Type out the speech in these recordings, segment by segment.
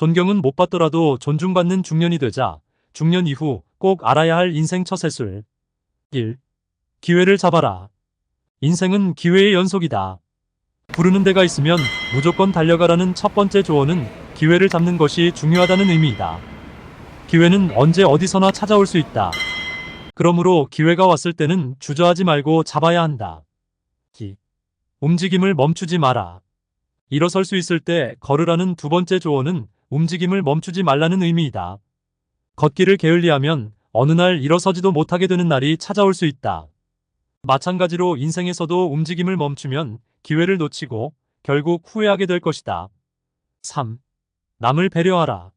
존경은 못 받더라도 존중받는 중년이 되자 중년 이후 꼭 알아야 할 인생 처세술. 1. 기회를 잡아라. 인생은 기회의 연속이다. 부르는 데가 있으면 무조건 달려가라는 첫 번째 조언은 기회를 잡는 것이 중요하다는 의미이다. 기회는 언제 어디서나 찾아올 수 있다. 그러므로 기회가 왔을 때는 주저하지 말고 잡아야 한다. 기. 움직임을 멈추지 마라. 일어설 수 있을 때 걸으라는 두 번째 조언은 움직임을 멈추지 말라는 의미이다. 걷기를 게을리하면 어느 날 일어서지도 못하게 되는 날이 찾아올 수 있다. 마찬가지로 인생에서도 움직임을 멈추면 기회를 놓치고 결국 후회하게 될 것이다. 3. 남을 배려하라.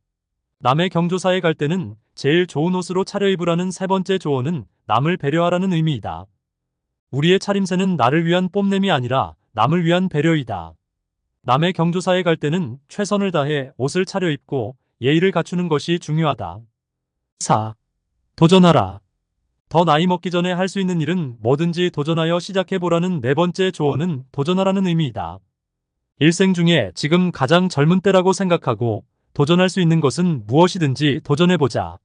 남의 경조사에 갈 때는 제일 좋은 옷으로 차려입으라는 세 번째 조언은 남을 배려하라는 의미이다. 우리의 차림새는 나를 위한 뽐냄이 아니라 남을 위한 배려이다. 남의 경조사에 갈 때는 최선을 다해 옷을 차려입고 예의를 갖추는 것이 중요하다. 4. 도전하라. 더 나이 먹기 전에 할 수 있는 일은 뭐든지 도전하여 시작해보라는 네 번째 조언은 도전하라는 의미이다. 일생 중에 지금 가장 젊은 때라고 생각하고 도전할 수 있는 것은 무엇이든지 도전해보자.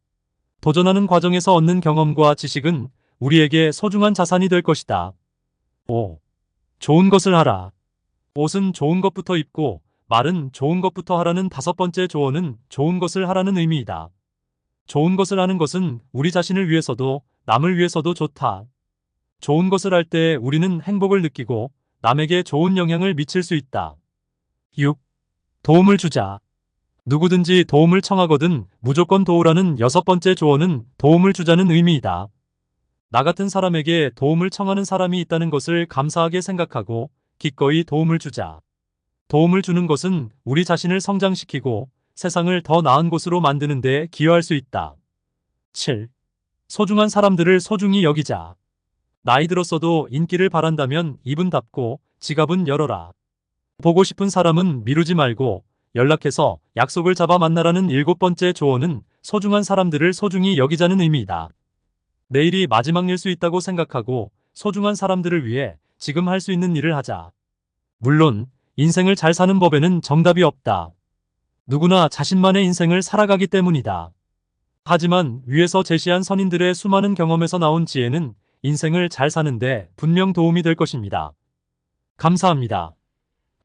도전하는 과정에서 얻는 경험과 지식은 우리에게 소중한 자산이 될 것이다. 5. 좋은 것을 하라. 옷은 좋은 것부터 입고 말은 좋은 것부터 하라는 다섯 번째 조언은 좋은 것을 하라는 의미이다. 좋은 것을 하는 것은 우리 자신을 위해서도 남을 위해서도 좋다. 좋은 것을 할 때 우리는 행복을 느끼고 남에게 좋은 영향을 미칠 수 있다. 6. 도움을 주자. 누구든지 도움을 청하거든 무조건 도우라는 여섯 번째 조언은 도움을 주자는 의미이다. 나 같은 사람에게 도움을 청하는 사람이 있다는 것을 감사하게 생각하고 기꺼이 도움을 주자. 도움을 주는 것은 우리 자신을 성장시키고 세상을 더 나은 곳으로 만드는 데 기여할 수 있다. 7. 소중한 사람들을 소중히 여기자. 나이 들었어도 인기를 바란다면 입은 닫고 지갑은 열어라. 보고 싶은 사람은 미루지 말고 연락해서 약속을 잡아 만나라는 일곱 번째 조언은 소중한 사람들을 소중히 여기자는 의미이다. 내일이 마지막 일 수 있다고 생각하고 소중한 사람들을 위해 지금 할 수 있는 일을 하자. 물론 인생을 잘 사는 법에는 정답이 없다. 누구나 자신만의 인생을 살아가기 때문이다. 하지만 위에서 제시한 선인들의 수많은 경험에서 나온 지혜는 인생을 잘 사는데 분명 도움이 될 것입니다. 감사합니다.